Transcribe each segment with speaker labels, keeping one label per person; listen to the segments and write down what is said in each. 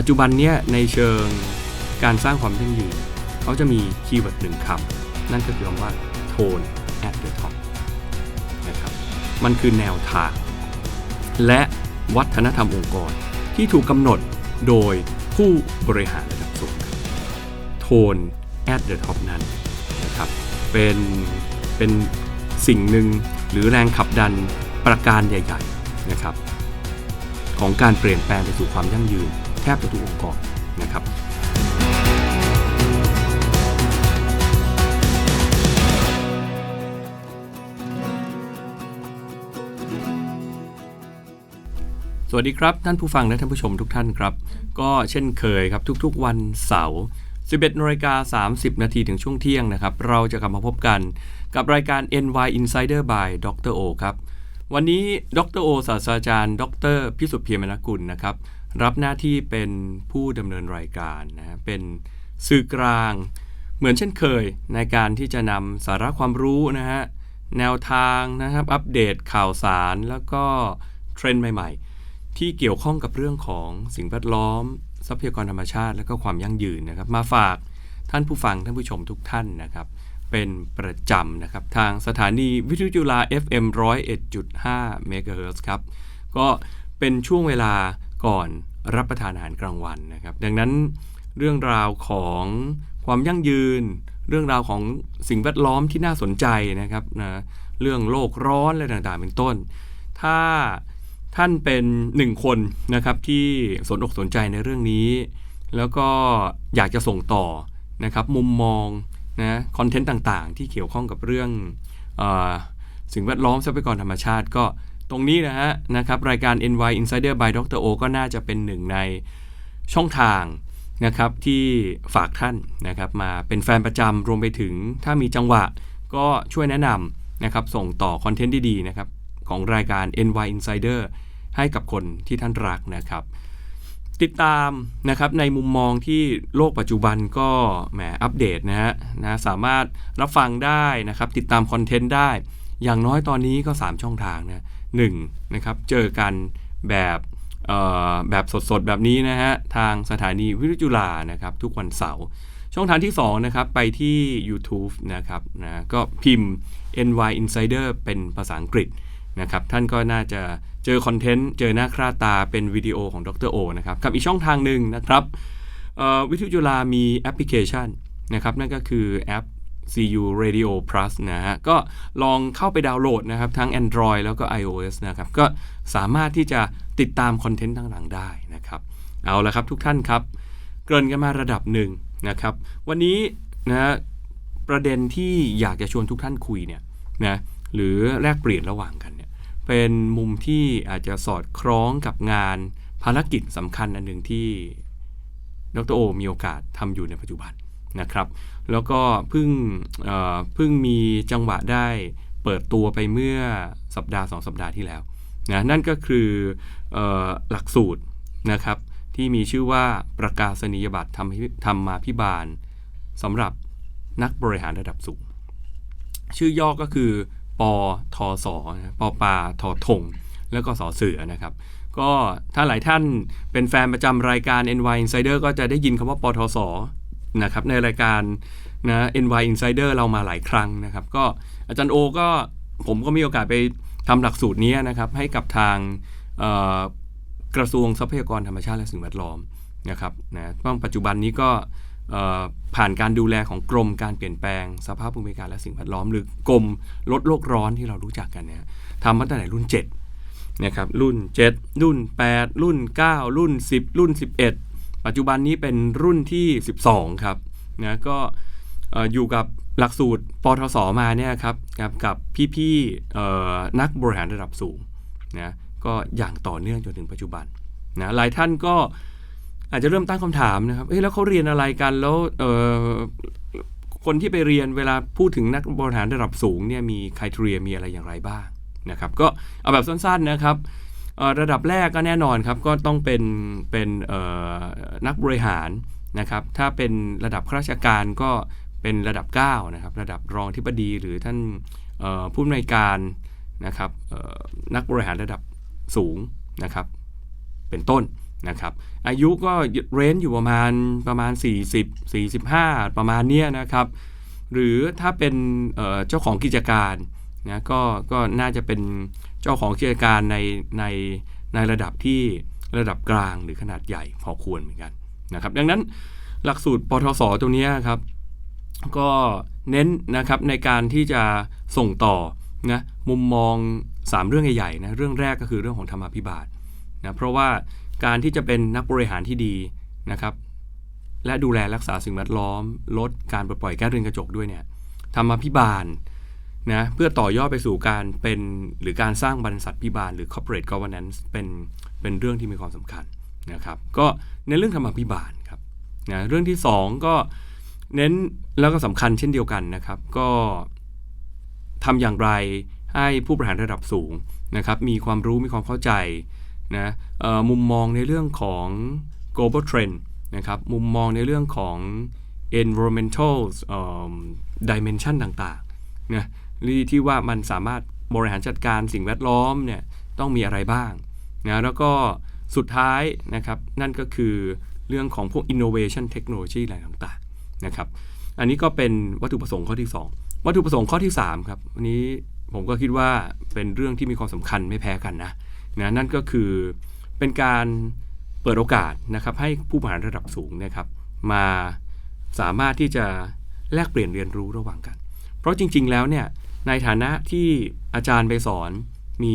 Speaker 1: ปัจจุบันเนี้ยในเชิงการสร้างความยั่งยืนเขาจะมีคีย์เวิร์ดหนึ่งคำนั่นก็คือคำว่า tone at the top นะครับมันคือแนวทาง และวัฒนธรรมองค์กรที่ถูกกำหนดโดยผู้บริหารระดับสูงโทน at the top นั้นนะครับเป็นเป็นสิ่งหนึ่งหรือแรงขับดันประการใหญ่ๆนะครับของการเปลี่ยนแปลงไปสู่ความยั่งยืน บจะทุกองค์กรนะครับสวัสดีครับ ท่านผู้ฟังและท่านผู้ชมทุกท่านครับ ก็เช่นเคยครับทุกๆวันเสาร์ 11นาฬิกา30 นาทีถึงช่วงเที่ยงนะครับ เราจะกลับมาพบกันกับรายการ NY Insider by ดรโอครับ วันนี้ดรโอศาสตราจารย์ ดรพิสุทธิ์เพียรมนกุลนะครับ รับหน้าที่เป็นผู้ดำเนินรายการนะเป็นสื่อกลาง เหมือนเช่นเคยในการที่จะนำสาระความรู้นะฮะแนวทางนะครับอัปเดตข่าวสารแล้วก็เทรนด์ใหม่ๆ ที่เกี่ยวข้องกับเรื่องของสิ่งแวดล้อม ทรัพยากรธรรมชาติ และก็ความยั่งยืนนะครับ มาฝากท่านผู้ฟังท่านผู้ชมทุกท่านนะครับ เป็นประจำนะครับ ทางสถานีวิทยุจุฬา FM 101.5 MHz ครับ ก็เป็นช่วงเวลา ก่อนรับประทานอาหารกลางวันนะครับ ดังนั้นเรื่องราวของความยั่งยืน เรื่องราวของสิ่งแวดล้อมที่น่าสนใจนะครับนะเรื่องโลกร้อนอะไรต่างๆ เป็นต้น ถ้าท่านเป็นหนึ่งคนนะครับที่สนอกสนใจในเรื่องนี้ แล้วก็อยากจะส่งต่อนะครับมุมมองนะคอนเทนต์ต่างๆ ที่เกี่ยวข้องกับเรื่องอสิ่งแวดล้อมทรัพยากรธรรมชาติก็ ตรงนี้นะฮะนะครับรายการ NY Insider by Dr. O ก็น่าจะเป็นหนึ่งในช่องทางนะครับที่ฝากท่านนะครับมาเป็นแฟนประจำรวมไปถึงถ้ามีจังหวะก็ช่วยแนะนำนะครับส่งต่อคอนเทนต์ดีๆนะครับของรายการ NY Insider ให้กับคนที่ท่านรักนะครับ ติดตามนะครับในมุมมองที่โลกปัจจุบันก็แหมอัปเดตนะฮะนะสามารถรับฟังได้นะครับติดตามคอนเทนต์ได้ อย่างน้อยตอนนี้ก็ 3 ช่องทางนะ หนึ่งนะครับเจอกันแบบแบบสดๆ แบบนี้นะฮะทางสถานีวิทยุจุฬานะครับทุกวันเสาร์ช่องทางที่2นะครับไปที่ YouTube นะครับนะก็พิมพ์ NY Insider เป็นภาษาอังกฤษนะครับท่านก็น่าจะเจอคอนเทนต์ เจอหน้าค่าตาเป็นวิดีโอของดรโอนะครับกับอีกช่องทางหนึ่งนะครับวิทยุจุฬามีแอปพลิเคชันนะครับนั่นก็คือแอป CU Radio Plus นะฮะ ก็ลองเข้าไปดาวน์โหลดนะครับ ทั้ง Android แล้วก็ iOS นะครับ ก็สามารถที่จะติดตามคอนเทนต์ต่างๆ ได้นะครับ เอาละครับทุกท่านครับ เกริ่นกันมาระดับหนึ่งนะครับ วันนี้นะประเด็นที่อยากจะชวนทุกท่านคุยเนี่ยนะหรือแลกเปลี่ยนระหว่างกันเนี่ยเป็นมุมที่อาจจะสอดคล้องกับงานภารกิจสำคัญอันหนึ่งที่ดรโอมีโอกาสทำอยู่ในปัจจุบันนะครับ แล้วก็เพิ่งเพิ่งมีจังหวะได้เปิดตัวไปเมื่อสัปดาห์สองสัปดาห์ที่แล้วนะนั่นก็คืออหลักสูตรนะครับที่มีชื่อว่าประกาศนียบัตรทำทำมาพิบาลสำหรับนักบริหารระดับสูง ชื่อย่อก็คือ ปอทอสอปอปาทอทง แล้วก็สอเสือนะครับ ก็ถ้าหลายท่านเป็นแฟนประจำรายการ NY Insider ก็จะได้ยินคำว่าปอทอสอ นะครับในรายการนะ NY Insider เรามาหลายครั้งนะครับ ก็อาจารย์โอก็ผมก็มีโอกาสไปทำหลักสูตรนี้นะครับให้กับทางกระทรวงทรัพยากรธรรมชาติและสิ่งแวดล้อมนะครับนะต้องปัจจุบันนี้ก็ผ่านการดูแลของกรมการเปลี่ยนแปลงสภาพภูมิอากาศและสิ่งแวดล้อม หรือกรมลดโลกร้อนที่เรารู้จักกันเนี่ยทำมาตั้งแต่รุ่น7นะครับรุ่น 7 รุ่น 8 รุ่น 9 รุ่น 10 รุ่น 11 ปัจจุบันนี้เป็นรุ่นที่ 12 ครับนะก็เอ่อยู่กับหลักสูตรปทศมาเนี่ยครับกับกับพี่ๆนักบริหารระดับสูงนะก็อย่างต่อเนื่องจนถึงปัจจุบันนะหลายท่านก็อาจจะเริ่มตั้งคำถามนะครับ เอ้ยแล้วเขาเรียนอะไรกัน แล้วคนที่ไปเรียนเวลาพูดถึงนักบริหารระดับสูงเนี่ยมีคุณเรียมีอะไรอย่างไรบ้างนะครับ ก็เอาแบบสั้นๆนะครับ ระดับแรกก็แน่นอนครับก็ต้องเป็นเป็นนักบริหารนะครับ ถ้าเป็นระดับข้าราชการก็เป็นระดับ9นะครับระดับรองที่ปดีหรือท่านผู้อำนวยการนะครับนักบริหารระดับสูงนะครับ เป็นต้นนะครับ อายุก็เรนจ์อยู่ประมาณประมาณ 40 45 ประมาณเนี้ยนะครับ หรือถ้าเป็นเจ้าของกิจการนะก็ก็น่าจะเป็น เจ้าของกิจการในในในระดับที่ระดับกลางหรือขนาดใหญ่พอควรเหมือนกันนะครับ ดังนั้นหลักสูตรปทศตรงเนี้ยครับ ก็เน้นนะครับในการที่จะส่งต่อนะมุมมอง 3 เรื่องใหญ่ๆนะเรื่องแรกก็คือเรื่องของธรรมาภิบาลนะเพราะว่าการที่จะเป็นนักบริหารที่ดีนะครับ และดูแลรักษาสิ่งแวดล้อม ลดการปลดปล่อยแก๊สเรือนกระจกด้วยเนี่ยธรรมาภิบาล นะเพื่อต่อยอดไปสู่การเป็นหรือการสร้างบริษัทพิบาลหรือ corporate governance เป็นเป็นเรื่องที่มีความสำคัญนะครับก็ในเรื่องธรรมาภิบาลครับนะเรื่องที่ 2 ก็เน้นแล้วก็สำคัญเช่นเดียวกันนะครับ ก็ทำอย่างไรให้ผู้บริหารระดับสูงนะครับมีความรู้มีความเข้าใจนะมุมมองในเรื่องของ global trend นะครับมุมมองในเรื่องของ environmental dimension ต่างๆนะ ที่ที่ว่ามันสามารถบริหารจัดการสิ่งแวดล้อมเนี่ยต้องมีอะไรบ้างนะแล้วก็สุดท้ายนะครับนั่นก็คือเรื่องของพวก innovation technology อะไรต่างๆนะครับ อันนี้ก็เป็นวัตถุประสงค์ข้อที่ 2 วัตถุประสงค์ข้อที่ 3 ครับอันนี้ผมก็คิดว่าเป็นเรื่องที่มีความสำคัญไม่แพ้กันนะนะนั่นก็คือเป็นการเปิดโอกาสนะครับให้ผู้บริหารระดับสูงนะครับ มาสามารถที่จะแลกเปลี่ยนเรียนรู้ระหว่างกัน เพราะจริง ๆ แล้วเนี่ย ในฐานะที่อาจารย์ไปสอน มี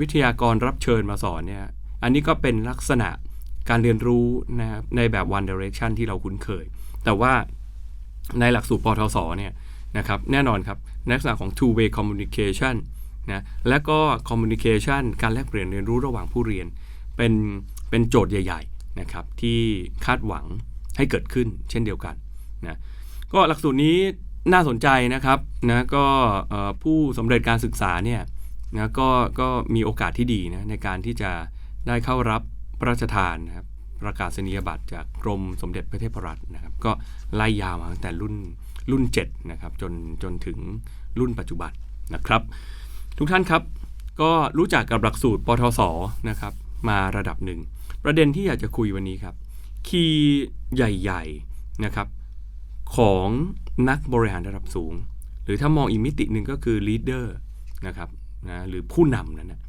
Speaker 1: วิทยากรรับเชิญมาสอนเนี่ยอันนี้ก็เป็นลักษณะการเรียนรู้นะครับในแบบ one direction ที่เราคุ้นเคย แต่ว่าในหลักสูตรปทศเนี่ยนะครับแน่นอนครับลักษณะของ two way communication นะและก็ communication การแลกเปลี่ยนเรียนรู้ระหว่างผู้เรียน เป็นเป็นโจทย์ใหญ่ๆนะครับที่คาดหวังให้เกิดขึ้นเช่นเดียวกันนะก็หลักสูตรนี้ น่าสนใจนะครับนะก็ผู้สำเร็จการศึกษาเนี่ยนะก็ก็มีโอกาสที่ดีนะในการที่จะได้เข้ารับพระราชทานนะครับประกาศนียบัตรจากกรมสมเด็จพระเทพรัตน์นะครับ ก็ไล่ยาวมาตั้งแต่รุ่นรุ่น7นะครับจนจนถึงรุ่นปัจจุบันนะครับ ทุกท่านครับก็รู้จักกับหลักสูตรปทศนะครับ มาระดับหนึ่ง ประเด็นที่อยากจะคุยวันนี้ครับ คีย์ใหญ่ ๆนะครับ ของ นักบริหารระดับสูง หรือถ้ามองอีกมิติหนึ่งก็คือ leader นะครับนะหรือผู้นำนั่นนะ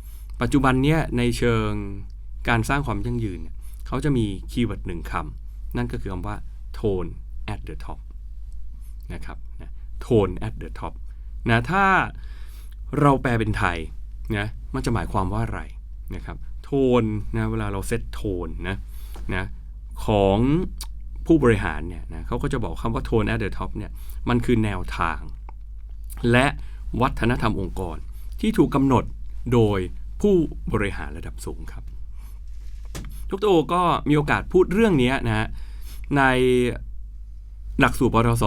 Speaker 1: ปัจจุบันเนี้ยในเชิงการสร้างความยั่งยืนเนี่ยเขาจะมีคีย์เวิร์ดหนึ่งคำนั่นก็คือคำว่า tone at the top นะครับนะ tone at the top นะถ้าเราแปลเป็นไทยนะมันจะหมายความว่าอะไรนะครับโทนนะเวลาเราเซตโทนนะนะของ ผู้บริหารเนี่ยนะเขาก็จะบอกคำว่าโทน at the top เนี่ยมันคือแนวทาง และวัฒนธรรมองค์กร ที่ถูกกำหนดโดยผู้บริหารระดับสูงครับทุกตัวก็มีโอกาสพูดเรื่องนี้นะฮะในหลักสูตรปทศ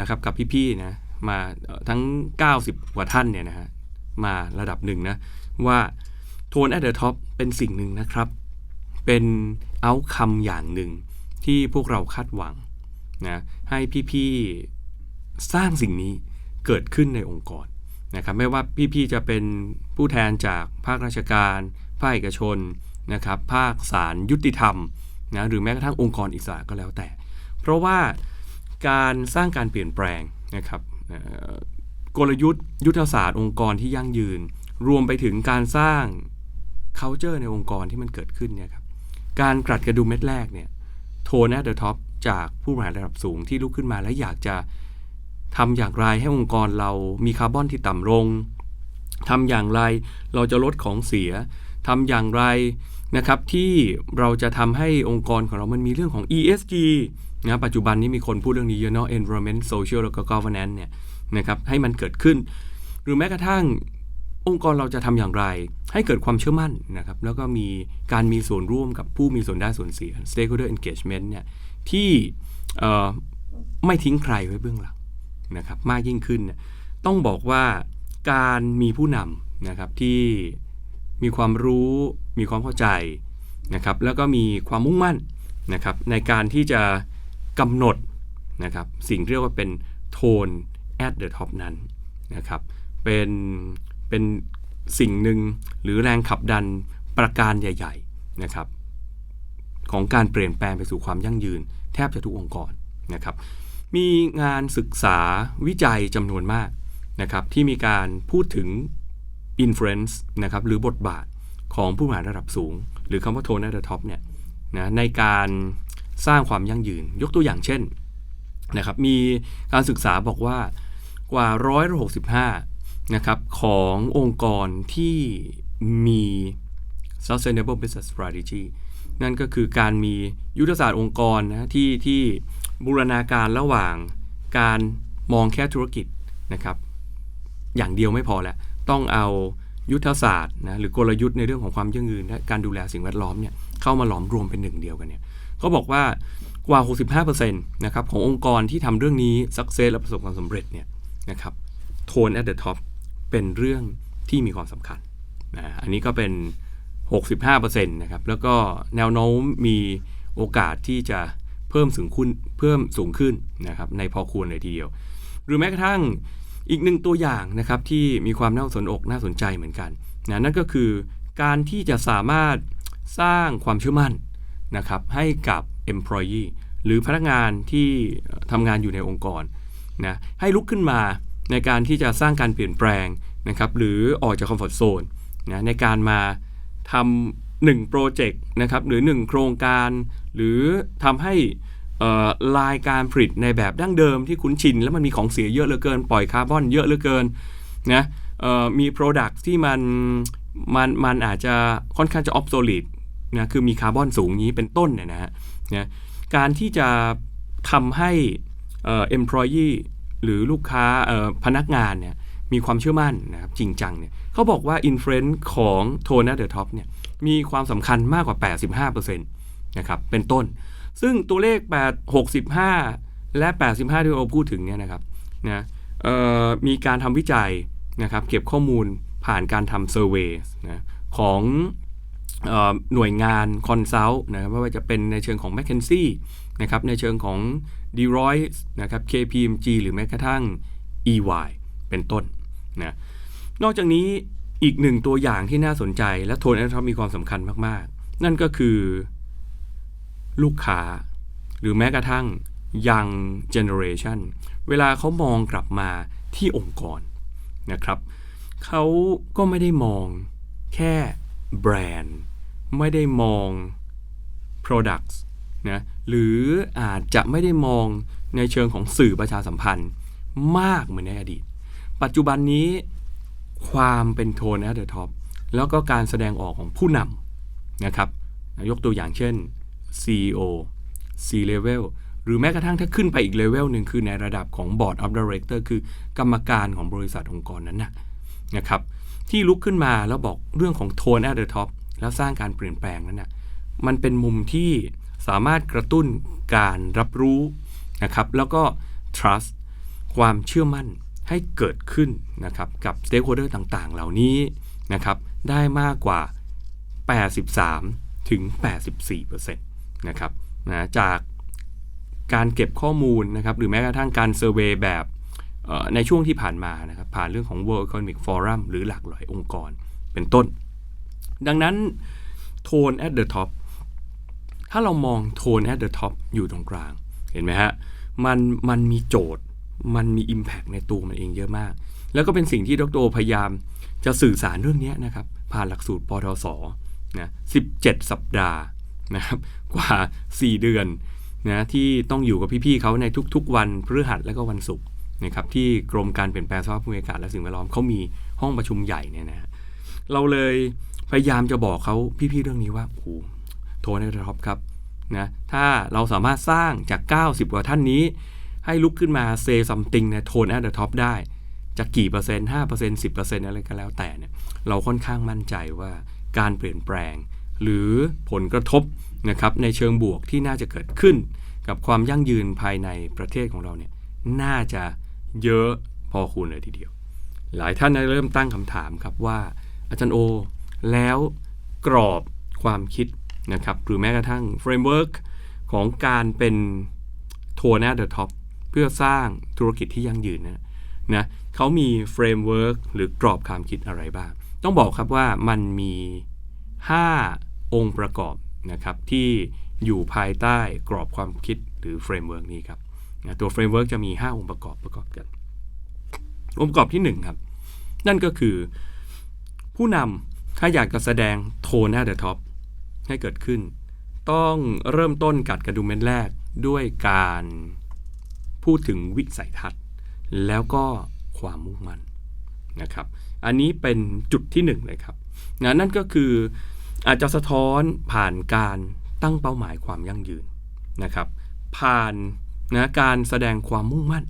Speaker 1: นะครับกับพี่ๆนะมาทั้ง 90 กว่าท่านเนี่ยนะฮะมาระดับหนึ่งนะว่าโทน at the top เป็นสิ่งหนึ่งนะครับ เป็นเอาคำอย่างหนึ่ง ที่พวกเราคาดหวังนะให้พี่ๆสร้างสิ่งนี้เกิดขึ้นในองค์กรนะครับไม่ว่าพี่ๆจะเป็นผู้แทนจากภาคราชการภาคเอกชนนะครับภาคศาลยุติธรรมนะหรือแม้กระทั่งองค์กรอิสระก็แล้วแต่ เพราะว่าการสร้างการเปลี่ยนแปลงนะครับกลยุทธ์ยุทธศาสตร์องค์กรที่ยั่งยืน รวมไปถึงการสร้าง culture ในองค์กรที่มันเกิดขึ้นเนี่ยครับการกลัดกระดุมเม็ดแรกเนี่ย โทน at the top จากผู้บริหารระดับสูงที่ลุกขึ้นมาและอยากจะทำอย่างไรให้องค์กรเรามีคาร์บอนที่ต่ำลงทำอย่างไรเราจะลดของเสียทำอย่างไรนะครับที่เราจะทำให้องค์กรของเรามันมีเรื่องของ ESG นะปัจจุบันนี้มีคนพูดเรื่องนี้เยอะเนาะ environment social แล้วก็ governance เนี่ยนะครับให้มันเกิดขึ้น หรือแม้กระทั่ง องค์กรเราจะทำอย่างไร ให้เกิดความเชื่อมั่นนะครับ แล้วก็มีการมีส่วนร่วมกับผู้มีส่วนได้ส่วนเสีย stakeholder engagement เนี่ยที่ไม่ทิ้งใครไว้เบื้องหลังนะครับ มากยิ่งขึ้นเนี่ยต้องบอกว่าการมีผู้นำนะครับที่มีความรู้ มีความเข้าใจนะครับ แล้วก็มีความมุ่งมั่นนะครับ ในการที่จะกำหนดนะครับ สิ่งเรียกว่าเป็นโทน at the top นั้นนะครับ เป็น เป็นสิ่งหนึ่งหรือแรงขับดันประการใหญ่ ๆนะครับ ของการเปลี่ยนแปลงไปสู่ความยั่งยืน แทบจะทุกองค์กรนะครับ มีงานศึกษาวิจัยจำนวนมากนะครับที่มีการพูดถึง influence นะครับหรือบทบาทของผู้บริหารระดับสูง หรือคำว่า tone at the top เนี่ยนะในการสร้างความยั่งยืน ยกตัวอย่างเช่นนะครับมีการศึกษาบอกว่ากว่า 165 นะครับขององค์กรที่มี sustainable business strategy นั่นก็คือการมียุทธศาสตร์องค์กรนะที่ที่บูรณาการระหว่างการมองแค่ธุรกิจนะครับ อย่างเดียวไม่พอแหละต้องเอายุทธศาสตร์นะหรือกลยุทธ์ในเรื่องของความยั่งยืนและการดูแลสิ่งแวดล้อมเนี่ยเข้ามาหลอมรวมเป็นหนึ่งเดียวกันเนี่ยเขาบอกว่ากว่า 65%นะครับขององค์กรที่ทำเรื่องนี้ success และประสบความสำเร็จเนี่ยนะครับ tone at the top เป็นเรื่องที่มีความสำคัญนะอันนี้ก็เป็น 65%นะครับแล้วก็แนวโน้มมีโอกาสที่จะเพิ่มสูงขึ้นเพิ่มสูงขึ้นนะครับในพอควรเลยทีเดียว หรือแม้กระทั่งอีกหนึ่งตัวอย่างนะครับที่มีความน่าสนอกน่าสนใจเหมือนกันนะนั่นก็คือการที่จะสามารถสร้างความเชื่อมั่นนะครับให้กับ employee หรือพนักงานที่ทำงานอยู่ในองค์กรนะให้ลุกขึ้นมา ในการที่จะสร้างการเปลี่ยนแปลงนะครับหรือออกจากคอมฟอร์ทโซนนะในการมาทำหนึ่งโปรเจกต์นะครับหรือหนึ่งโครงการ หรือทำให้ลายการผลิตในแบบดั้งเดิมที่คุ้นชิน แล้วมันมีของเสียเยอะเหลือเกิน ปล่อยคาร์บอนเยอะเหลือเกินนะมี Product ที่มันมันมันอาจจะค่อนข้างจะ obsolete นะคือมีคาร์บอนสูงนี้เป็นต้นเนี่ยนะฮะนะการที่จะทำให้เอ่อ employee หรือลูกค้าพนักงานเนี่ยมีความเชื่อมั่นนะครับจริงจังเนี่ยเขาบอกว่า influence ของ tone at the top เนี่ยมีความสำคัญมากกว่า 85%นะครับเป็นต้น ซึ่งตัวเลข 8 65 และ 85 ที่เราพูดถึงเนี่ยนะครับนะมีการทำวิจัยนะครับเก็บข้อมูลผ่านการทำเซอร์เวยนะของหน่วยงานคอนซัลท์นะครับไม่ว่าจะเป็นในเชิงของ m c k เคนซี่นะครับในเชิงของ Deloitte นะครับ KPMG หรือแม้กระทั่ง EY เป็นต้นนะนอกจากนี้อีกหนึ่งตัวอย่างที่น่าสนใจและโทนแอนทอมีความสำคัญมากๆ นั่นก็คือลูกค้า หรือแม้กระทั่ง young generation เวลาเขามองกลับมาที่องค์กรนะครับ เขาก็ไม่ได้มองแค่แบรนด์ ไม่ได้มอง products นะหรืออาจจะไม่ได้มองในเชิงของสื่อประชาสัมพันธ์มากเหมือนในอดีต ปัจจุบันนี้ความเป็นโทน at the top แล้วก็การแสดงออกของผู้นำนะครับยกตัวอย่างเช่น CEO C level หรือแม้กระทั่งถ้าขึ้นไปอีกเลเวลหนึ่งคือในระดับของ Board of Director คือกรรมการของบริษัทองค์กรนั้นนะนะครับ ที่ลุกขึ้นมาแล้วบอกเรื่องของ tone at the top แล้วสร้างการเปลี่ยนแปลงนั้นนะมันเป็นมุมที่ สามารถกระตุ้นการรับรู้นะครับ แล้วก็ trust ความเชื่อมั่นให้เกิดขึ้นนะครับ กับ stakeholder ต่างๆ เหล่านี้นะครับ ได้มากกว่า 83 ถึง 84%นะครับนะจากการเก็บข้อมูลนะครับ หรือแม้กระทั่งการเซอร์เวยแบบในช่วงที่ผ่านมานะครับ ผ่านเรื่องของ World Economic Forum หรือหลากหลายองค์กรเป็นต้น ดังนั้น tone at the top ถ้าเรามอง tone at the top อยู่ตรงกลาง เห็นไหมฮะ มันมันมีโจทย์ มันมี Impact ในตัวมันเองเยอะมาก แล้วก็เป็นสิ่งที่ดรพยายามจะสื่อสารเรื่องนี้นะครับ ผ่านหลักสูตรปทศนะ17 สัปดาห์นะครับ กว่า 4 เดือนนะที่ต้องอยู่กับพี่ๆเขาในทุกๆ วันพฤหัสและก็วันศุกร์นะครับที่กรมการเปลี่ยนแปลงสภาพภูมิอากาศและสิ่งแวดล้อมเขามีห้องประชุมใหญ่เนี่ยนะฮะเราเลยพยายามจะบอกเขาพี่ๆเรื่องนี้ว่าโอ้ โทรในท็อปครับนะถ้าเราสามารถสร้างจาก 90 กว่าท่านนี้ ให้ลุกขึ้นมาเซซัมติงในโทนแอดเดอร์ท็อปได้จะกี่เปอร์เซ็นต์ห้าเปอร์เซ็นต์สิบเปอร์เซ็นต์อะไรก็แล้วแต่เนี่ยเราค่อนข้างมั่นใจว่าการเปลี่ยนแปลง หรือผลกระทบนะครับในเชิงบวกที่น่าจะเกิดขึ้น กับความยั่งยืนภายในประเทศของเราเนี่ยน่าจะเยอะพอคูณเลยทีเดียว หลายท่านได้เริ่มตั้งคำถามครับว่า อาจารย์โอ แล้วกรอบความคิด นะครับหรือแม้กระทั่งเฟรมเวิร์กของการเป็นทัวร์หน้าเดอะท็อปเพื่อสร้างธุรกิจที่ยั่งยืนนะนะเขามีเฟรมเวิร์กหรือกรอบความคิดอะไรบ้าง ต้องบอกครับว่ามันมี 5 องค์ประกอบนะครับที่อยู่ภายใต้กรอบความคิดหรือเฟรมเวิร์กนี้ครับนะตัวเฟรมเวิร์กจะมี 5 องค์ประกอบประกอบกัน องค์ประกอบที่ 1 ครับ นั่นก็คือผู้นำถ้าอยากจะแสดงโทน at the top ให้เกิดขึ้น ต้องเริ่มต้นกัดกระดุมเม็ดแรกด้วยการพูดถึงวิสัยทัศน์ แล้วก็ความมุ่งมั่นนะครับ อันนี้เป็นจุดที่หนึ่งเลยครับนะนั่นก็คืออาจจะสะท้อนผ่านการตั้งเป้าหมายความยั่งยืนนะครับ ผ่านนะการแสดงความมุ่งมั่น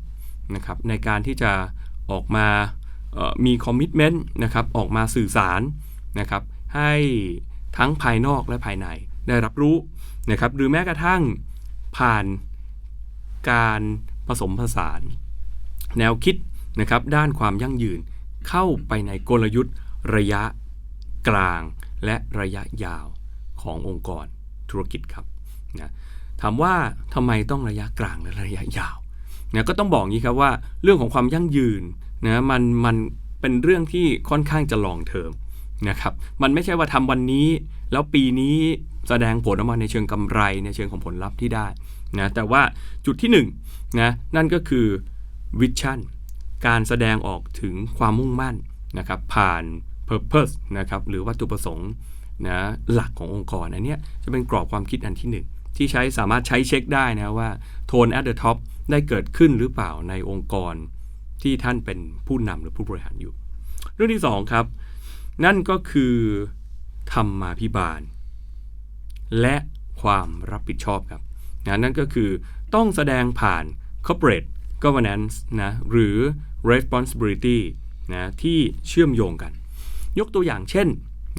Speaker 1: นะครับในการที่จะออกมามีคอมมิชเมนต์นะครับออกมาสื่อสารนะครับให้ ทั้งภายนอกและภายในได้รับรู้นะครับหรือแม้กระทั่งผ่านการผสมผสาน แนวคิดนะครับด้านความยั่งยืนเข้าไปในกลยุทธ์ระยะกลางและระยะยาวขององค์กรธุรกิจครับนะถามว่าทำไมต้องระยะกลางและระยะยาวนะก็ต้องบอกงี้ครับว่าเรื่องของความยั่งยืนนะมันมันเป็นเรื่องที่ค่อนข้างจะลองเทอม นะครับมันไม่ใช่ว่าทำวันนี้ แล้วปีนี้แสดงผลออกมาในเชิงกำไรในเชิงของผลลัพธ์ที่ได้นะแต่ว่าจุดที่หนึ่งนะนั่นก็คือวิชั่นการแสดงออกถึงความมุ่งมั่นนะครับผ่าน Purpose นะครับหรือวัตถุประสงค์นะหลักขององค์กรอันนี้จะเป็นกรอบความคิดอันที่หนึ่งที่ใช้สามารถใช้เช็คได้นะว่าโทน at the top ได้เกิดขึ้นหรือเปล่าในองค์กรที่ท่านเป็นผู้นำหรือผู้บริหารอยู่ เรื่องที่สองครับ นั่นก็คือธรรมาภิบาล และความรับผิดชอบครับนะนั่นก็คือต้องแสดงผ่าน corporate governance นะหรือ responsibility นะที่เชื่อมโยงกัน ยกตัวอย่างเช่น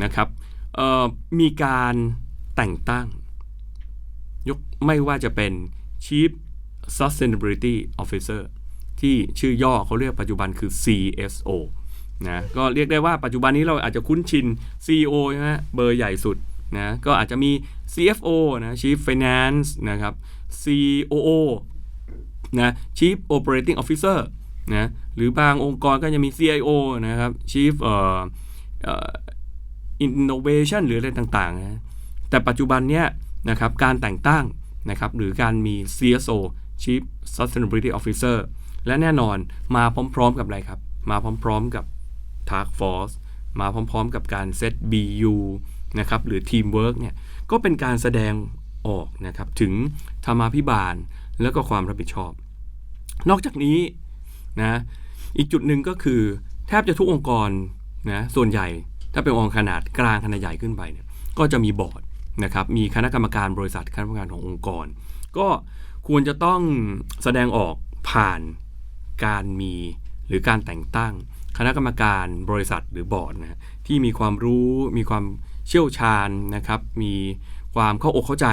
Speaker 1: นะครับมีการแต่งตั้ง ยกไม่ว่าจะเป็น Chief Sustainability Officer ที่ชื่อย่อเขาเรียกปัจจุบันคือ CSO นะก็เรียกได้ว่าปัจจุบันนี้เราอาจจะคุ้นชิน CEO ใช่ไหมเบอร์ใหญ่สุดนะก็อาจจะมี CFO นะ Chief Finance นะครับ COO นะ Chief Operating Officer นะหรือบางองค์กรก็จะมี CIO นะครับ Chief เอ่อ Innovation หรืออะไรต่างๆนะแต่ปัจจุบันเนี้ยนะครับการแต่งตั้งนะครับหรือการมี CSO Chief Sustainability Officer และแน่นอนมาพร้อมๆกับอะไรครับ มาพร้อมๆกับ Task Force มาพร้อมๆ กับการเซต BU นะครับหรือ Teamwork เนี่ยก็เป็นการแสดงออกนะครับถึงธรรมาภิบาลแล้วก็ความรับผิดชอบ นอกจากนี้นะอีกจุดหนึ่งก็คือแทบจะทุกองค์กรนะส่วนใหญ่ถ้าเป็นองค์ขนาดกลางขนาดใหญ่ขึ้นไปเนี่ยก็จะมีบอร์ดนะครับมีคณะกรรมการบริษัทคณะกรรมการขององค์กร ก็ควรจะต้องแสดงออกผ่านการมีหรือการแต่งตั้ง คณะกรรมการบริษัทหรือบอร์ดนะที่มีความรู้มีความเชี่ยวชาญนะครับ มีความเข้าอกเข้าใจ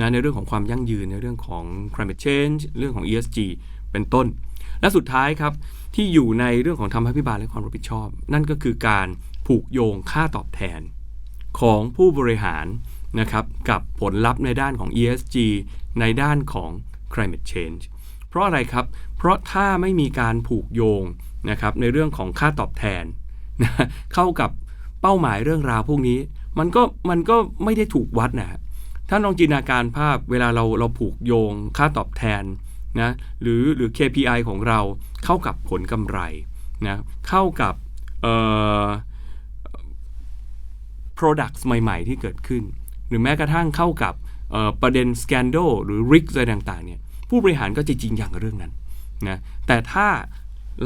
Speaker 1: นะในเรื่องของความยั่งยืนในเรื่องของ climate change เรื่องของ ESG เป็นต้น และสุดท้ายครับ ที่อยู่ในเรื่องของธรรมพิบาลและความรับผิดชอบ นั่นก็คือการผูกโยงค่าตอบแทน ของผู้บริหารนะครับกับผลลัพธ์ในด้านของ ESG ในด้านของ climate change เพราะอะไรครับ เพราะถ้าไม่มีการผูกโยง นะครับในเรื่องของค่าตอบแทนนะเข้ากับเป้าหมายเรื่องราวพวกนี้ มันก็มันก็ไม่ได้ถูกวัดนะถ้าลองจินตนาการภาพเวลาเราเราผูกโยงค่าตอบแทนนะหรือหรือ KPI ของเราเข้ากับผลกำไรนะเข้ากับ products ใหม่ ๆ ที่เกิดขึ้น หรือแม้กระทั่งเข้ากับประเด็น scandal หรือ risk อะไรต่างๆเนี่ยผู้บริหารก็จะจริงอย่างกับเรื่องนั้นนะแต่ถ้า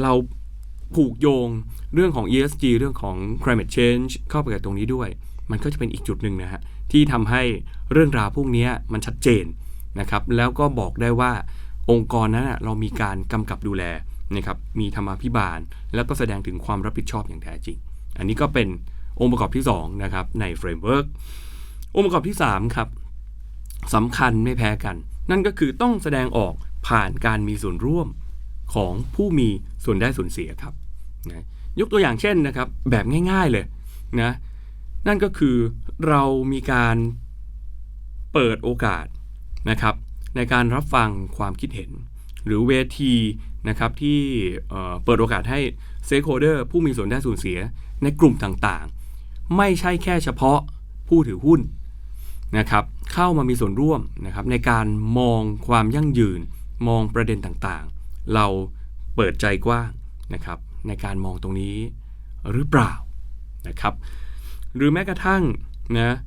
Speaker 1: เรา ผูกโยงเรื่องของ ESG เรื่องของ climate change เข้าไปกับตรงนี้ด้วย มันก็จะเป็นอีกจุดหนึ่งนะฮะที่ทำให้เรื่องราวพวกนี้มันชัดเจนนะครับแล้วก็บอกได้ว่าองค์กรนั้นเรามีการกำกับดูแลนะครับมีธรรมาภิบาล แล้วก็แสดงถึงความรับผิดชอบอย่างแท้จริง อันนี้ก็เป็นองค์ประกอบที่2นะครับในเฟรมเวิร์กองค์ประกอบที่3ครับสำคัญไม่แพ้กัน นั่นก็คือต้องแสดงออกผ่านการมีส่วนร่วมของผู้มีส่วนได้ส่วนเสียครับ นะยกตัวอย่างเช่นนะครับแบบง่ายๆเลยนะนั่นก็คือเรามีการเปิดโอกาสนะครับในการรับฟังความคิดเห็น หรือเวทีนะครับที่เเปิดโอกาสให้ stakeholder ผู้มีส่วนได้ส่วนเสียในกลุ่มต่างๆ ไม่ใช่แค่เฉพาะผู้ถือหุ้นนะครับเข้ามามีส่วนร่วมนะครับในการมองความยั่งยืนมองประเด็นต่างๆ เราเปิดใจกว้างนะครับ ในการมองตรงนี้หรือเปล่านะครับ หรือแม้กระทั่งนะ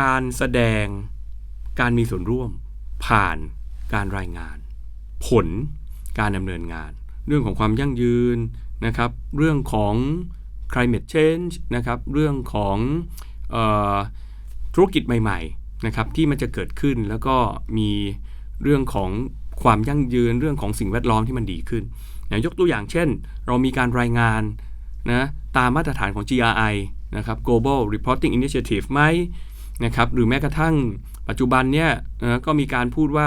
Speaker 1: การแสดงการมีส่วนร่วมผ่านการรายงาน ผลการดำเนินงาน เรื่องของความยั่งยืนนะครับ เรื่องของ climate change นะครับเรื่องของออธุรกิจใหม่ๆนะครับที่มันจะเกิดขึ้นแล้วก็มีเรื่องของความยั่งยืนเรื่องของสิ่งแวดล้อมที่มันดีขึ้น นะยกตัวอย่างเช่น เรามีการรายงานนะตามมาตรฐานของ GRI นะครับ Global Reporting Initiative ไหมนะครับหรือแม้กระทั่งปัจจุบันเนี่ยนะก็มีการพูดว่า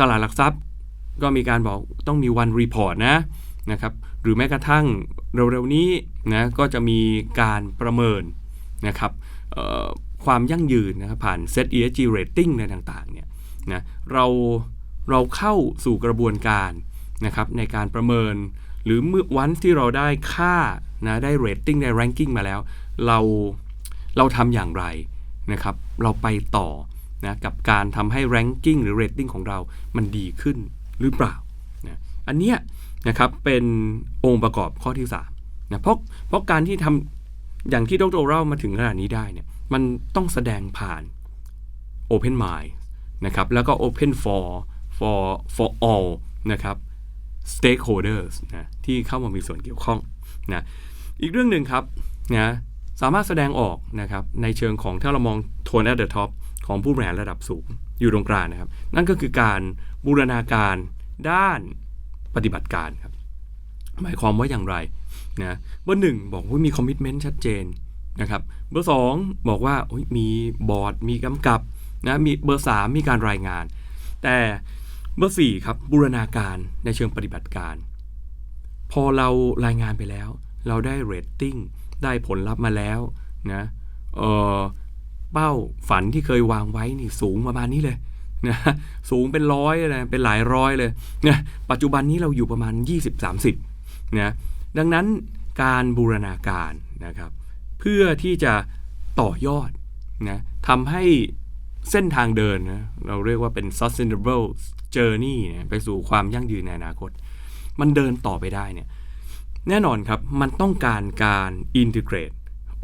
Speaker 1: ตลาดหลักทรัพย์ ก็มีการบอกต้องมี one report นะนะครับหรือแม้กระทั่งเร็วๆนี้นะก็จะมีการประเมินนะครับความยั่งยืนนะครับผ่าน Set ESG rating ในต่างๆเนี่ยนะเราเราเข้าสู่กระบวนการ นะครับในการประเมิน หรือเมื่อวันที่เราได้ค่านะได้ rating ได้ ranking มาแล้ว เราเราทำอย่างไรนะครับ เราไปต่อนะกับการทำให้ ranking หรือ rating ของเรามันดีขึ้นหรือเปล่านะอันเนี้ยนะครับเป็นองค์ประกอบข้อที่3นะเพราะเพราะการที่ทำอย่างที่ดรเล่ามาถึงขนาดนี้ได้เนี่ยมันต้องแสดงผ่าน open mind นะครับแล้วก็ open for for for all นะครับ stakeholders นะที่เข้ามามีส่วนเกี่ยวข้องนะอีกเรื่องหนึ่งครับนะสามารถแสดงออกนะครับในเชิงของถ้าเรามอง tone at the top ของผู้บริหารระดับสูงอยู่ตรงกลางนะครับ นั่นก็คือการบูรณาการด้านปฏิบัติการครับ หมายความว่าอย่างไรนะเบอร์หนึ่งบอกว่ามีคอมมิชเมนต์ชัดเจนนะครับเบอร์สองบอกว่าโอ้ยมีบอร์ดมีกำกับนะมีเบอร์สามมีการรายงาน แต่ เบอร์สี่ครับบูรณาการในเชิงปฏิบัติการ พอเรารายงานไปแล้ว เราได้เรตติ้งได้ผลลัพธ์มาแล้วนะเออเป้าฝันที่เคยวางไว้นี่สูงประมาณนี้เลยนะสูงเป็นร้อยเลยเป็นหลายร้อยเลยนะปัจจุบันนี้เราอยู่ประมาณ 20-30นะดังนั้นการบูรณาการนะครับ เพื่อที่จะต่อยอดนะทำให้ เส้นทางเดินนะเราเรียกว่าเป็น sustainable journey นะไปสู่ความยั่งยืนในอนาคต มันเดินต่อไปได้เนี่ยแน่นอนครับมันต้องการการ integrate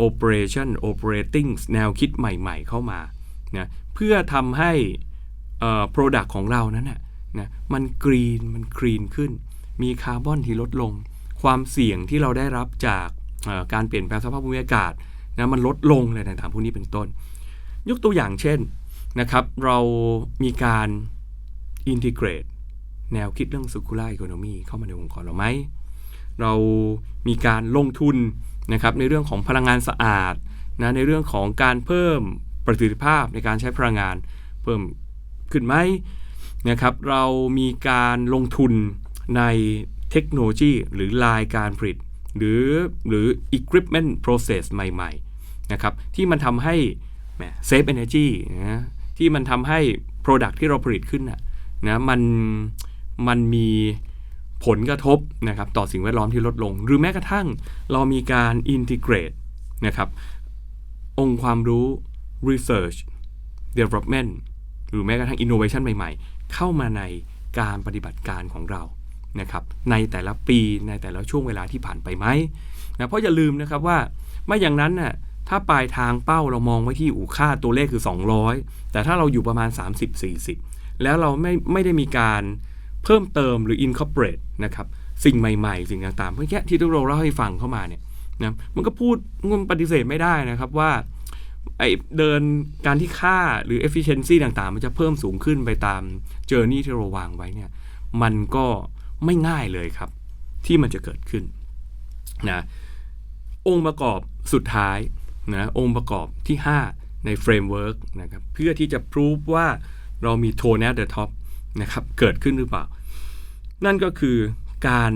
Speaker 1: operation operating แนวคิดใหม่ๆเข้ามานะเพื่อทำให้ product ของเรานั้นนะนะมันกรีนมันคลีนขึ้น มีคาร์บอนที่ลดลง ความเสี่ยงที่เราได้รับจากการเปลี่ยนแปลงสภาพภูมิอากาศนะมันลดลงอะไรต่างๆพวกนี้เป็นต้น ยกตัวอย่างเช่น นะครับเรามีการ integrate แนวคิดเรื่อง circular economy เข้ามาในองค์กรเราไหม เรามีการลงทุนนะครับในเรื่องของพลังงานสะอาดนะในเรื่องของการเพิ่มประสิทธิภาพในการใช้พลังงานเพิ่มขึ้นไหมนะครับเรามีการลงทุนในเทคโนโลยีหรือลายการผลิต หรือหรือ equipment process ใหม่ๆนะครับที่มันทำให้ save energy นะ ที่มันทำให้ product ที่เราผลิตขึ้นนะนะมันมันมีผลกระทบนะครับต่อสิ่งแวดล้อมที่ลดลง หรือแม้กระทั่งเรามีการ integrate นะครับองค์ความรู้ research development หรือแม้กระทั่ง innovation ใหม่ๆ เข้ามาในการปฏิบัติการของเรานะครับในแต่ละปีในแต่ละช่วงเวลาที่ผ่านไปไหมนะเพราะอย่าลืมนะครับว่าไม่อย่างนั้นน่ะ ถ้าปลายทางเป้าเรามองไว้ที่อู่ค่าตัวเลขคือ 200 แต่ถ้าเราอยู่ประมาณ 30-40 แล้วเราไม่ไม่ได้มีการเพิ่มเติมหรือ incorporate นะครับสิ่งใหม่ๆ สิ่งต่างๆเพื่อแค่ที่เราเล่าให้ฟังเข้ามาเนี่ยนะมันก็พูดมันปฏิเสธไม่ได้นะครับว่าไอเดินการที่ค่าหรือ efficiency ต่างๆ มันจะเพิ่มสูงขึ้นไปตาม journey ที่เราวางไว้เนี่ยมันก็ไม่ง่ายเลยครับ ที่มันจะเกิดขึ้นนะองค์ประกอบสุดท้าย นะองค์ประกอบที่ 5 ใน framework นะครับเพื่อที่จะพิสูจว่าเรามี tone at the top นะครับเกิดขึ้นหรือเปล่า นั่นก็คือการ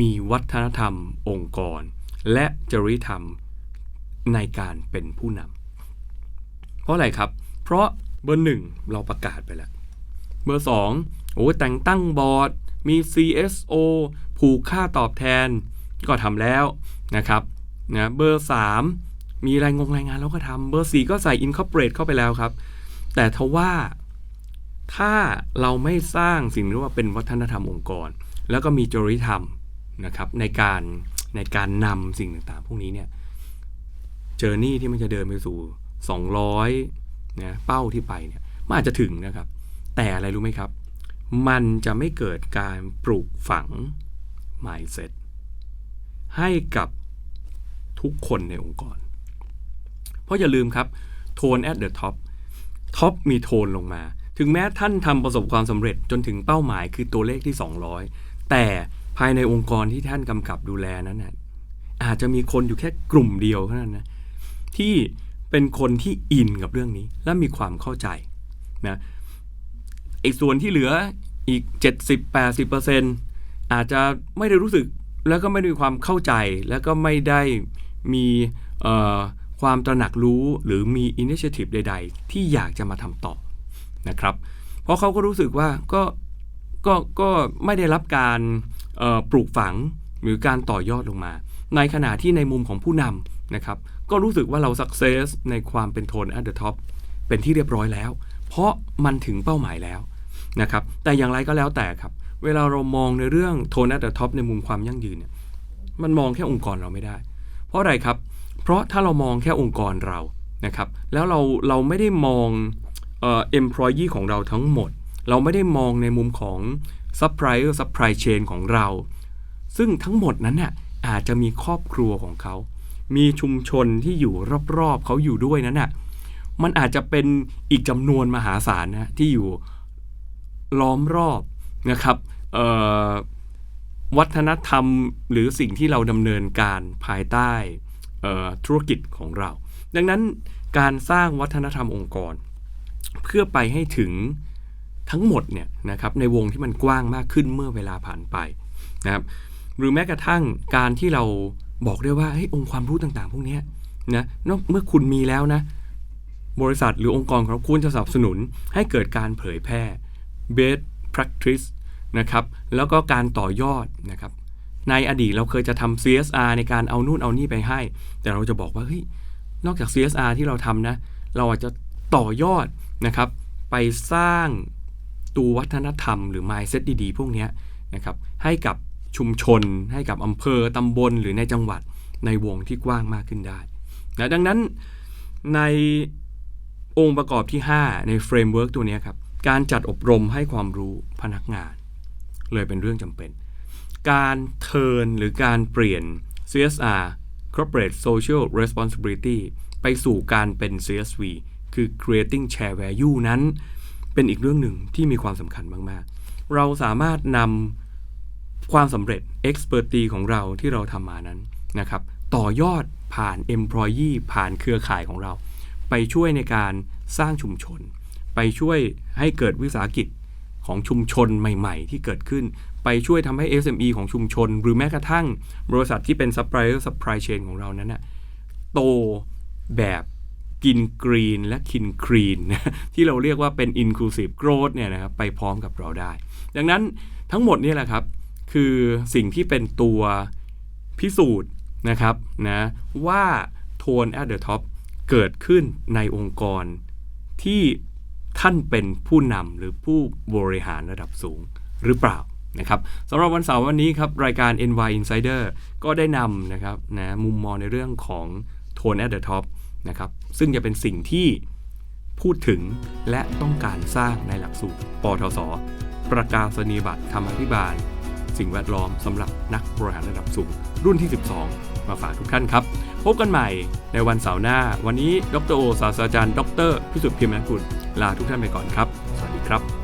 Speaker 1: มีวัฒนธรรมองค์กร และจริยธรรมในการเป็นผู้นำเพราะอะไรครับ เพราะเบอร์หนึ่งเราประกาศไปแล้ว เบอร์สองโอ้แต่งตั้งบอร์ด มี CSO ผูกค่าตอบแทนก็ทำแล้วนะครับนะเบอร์สาม มีรายงงรายงานเราก็ทำเบอร์สี่ก็ใส่ incorporate เข้าไปแล้วครับ แต่ทว่าถ้าเราไม่สร้างสิ่งที่ว่าเป็นวัฒนธรรมองค์กร แล้วก็มีจริยธรรมนะครับในการในการนำสิ่งต่างๆ พวกนี้เนี่ยเจอร์นี่ที่มันจะเดินไปสู่ 200นะเป้าที่ไปเนี่ยมันอาจจะถึงนะครับ แต่อะไรรู้ไหมครับ มันจะไม่เกิดการปลูกฝัง mindset ให้กับทุกคนในองค์กร เพราะอย่าลืมครับโทน at the top ท็อปมีโทนลงมา ถึงแม้ท่านทำประสบความสำเร็จจนถึงเป้าหมายคือตัวเลขที่ 200 แต่ภายในองค์กรที่ท่านกำกับดูแลนั้นนะอาจจะมีคนอยู่แค่กลุ่มเดียวเท่านั้นนะที่เป็นคนที่อินกับเรื่องนี้ และมีความเข้าใจนะไอ้ส่วนที่เหลืออีก 70-80%อาจจะไม่ได้รู้สึกแล้วก็ไม่ได้มีความเข้าใจแล้วก็ไม่ได้มีเอ่อ ความตระหนักรู้หรือมีอินิเชทีฟใด ๆ ที่อยากจะมาทำต่อนะครับ เพราะเขาก็รู้สึกว่าก็ก็ก็ไม่ได้รับการปลูกฝังหรือการต่อยอดลงมา ในขณะที่ในมุมของผู้นำนะครับก็รู้สึกว่าเราสักเซสในความเป็นโทน at the top เป็นที่เรียบร้อยแล้ว เพราะมันถึงเป้าหมายแล้วนะครับแต่อย่างไรก็แล้วแต่ครับ เวลาเรามองในเรื่องโทน at the top ในมุมความยั่งยืนเนี่ยมันมองแค่องค์กรเราไม่ได้ เพราะอะไรครับ เพราะถ้าเรามองแค่องค์กรเรานะครับแล้วเราเราไม่ได้มองเอ่อ employee ของเราทั้งหมด เราไม่ได้มองในมุมของ supplier supply chain ของเรา ซึ่งทั้งหมดนั้นน่ะอาจจะมีครอบครัวของเขา มีชุมชนที่อยู่รอบๆเขาอยู่ด้วยนั้นน่ะมันอาจจะเป็นอีกจำนวนมหาศาลนะที่อยู่ล้อมรอบนะครับวัฒนธรรมหรือสิ่งที่เราดำเนินการภายใต้ ธุรกิจของเรา ดังนั้นการสร้างวัฒนธรรมองค์กร เพื่อไปให้ถึงทั้งหมดเนี่ยนะครับในวงที่มันกว้างมากขึ้นเมื่อเวลาผ่านไปนะครับหรือแม้กระทั่งการที่เราบอกได้ว่าเฮ้ยองค์ความรู้ต่างๆ พวกนี้นะนอกเมื่อคุณมีแล้วนะ บริษัทหรือองค์กรของเราควรจะสนับสนุนให้เกิดการเผยแพร่ best practice นะครับแล้วก็การต่อยอดนะครับ ในอดีตเราเคยจะทำ CSR ในการเอานู่นเอานี่ไปให้ แต่เราจะบอกว่าเฮ้ยนอกจาก CSR ที่เราทำนะ เราอาจจะต่อยอดนะครับ ไปสร้างตัววัฒนธรรมหรือ mindset ดีๆ พวกนี้นะครับ ให้กับชุมชน ให้กับอำเภอตำบลหรือในจังหวัดในวงที่กว้างมากขึ้นได้นะดังนั้นในองค์ประกอบที่ 5 ในเฟรมเวิร์กตัวนี้ครับ การจัดอบรมให้ความรู้พนักงาน เลยเป็นเรื่องจำเป็น การเทิร์นหรือการเปลี่ยน CSR Corporate Social Responsibility ไปสู่การเป็น CSV คือ Creating Share Value นั้น เป็นอีกเรื่องหนึ่งที่มีความสำคัญมาก ๆ เราสามารถนำความสำเร็จ Expertise ของเราที่เราทำมานั้นนะครับ ต่อยอดผ่าน Employee ผ่านเครือข่ายของเรา ไปช่วยในการสร้างชุมชน ไปช่วยให้เกิดวิสาหกิจของชุมชนใหม่ ๆ ที่เกิดขึ้น ไปช่วยทำให้ SME ของชุมชน หรือแม้กระทั่งบริษัทที่เป็น supplier supply chain ของเรานั้นนะโตแบบกินกรีนและคินครีนที่เราเรียกว่าเป็น inclusive growth เนี่ยนะครับไปพร้อมกับเราได้ ดังนั้นทั้งหมดนี่แหละครับ คือสิ่งที่เป็นตัวพิสูจน์นะครับนะว่าโทน at the top เกิดขึ้นในองค์กรที่ท่านเป็นผู้นำหรือผู้บริหารระดับสูงหรือเปล่า นะครับสำหรับวันเสาร์วันนี้ครับรายการ NY Insider ก็ได้นำนะครับนะมุมมองในเรื่องของ Tone at the Top นะครับซึ่งจะเป็นสิ่งที่พูดถึงและต้องการสร้างในหลักสูตรปทศประกาศนียบัตรธรรมาภิบาล สิ่งแวดล้อมสำหรับนักบริหารระดับสูง รุ่นที่ 12 มาฝากทุกท่านครับ พบกันใหม่ในวันเสาร์หน้า วันนี้ดรโอศาสตราจารย์ ดร พิสุทธิ์พิมพ์กุลลาทุกท่านไปก่อนครับ สวัสดีครับ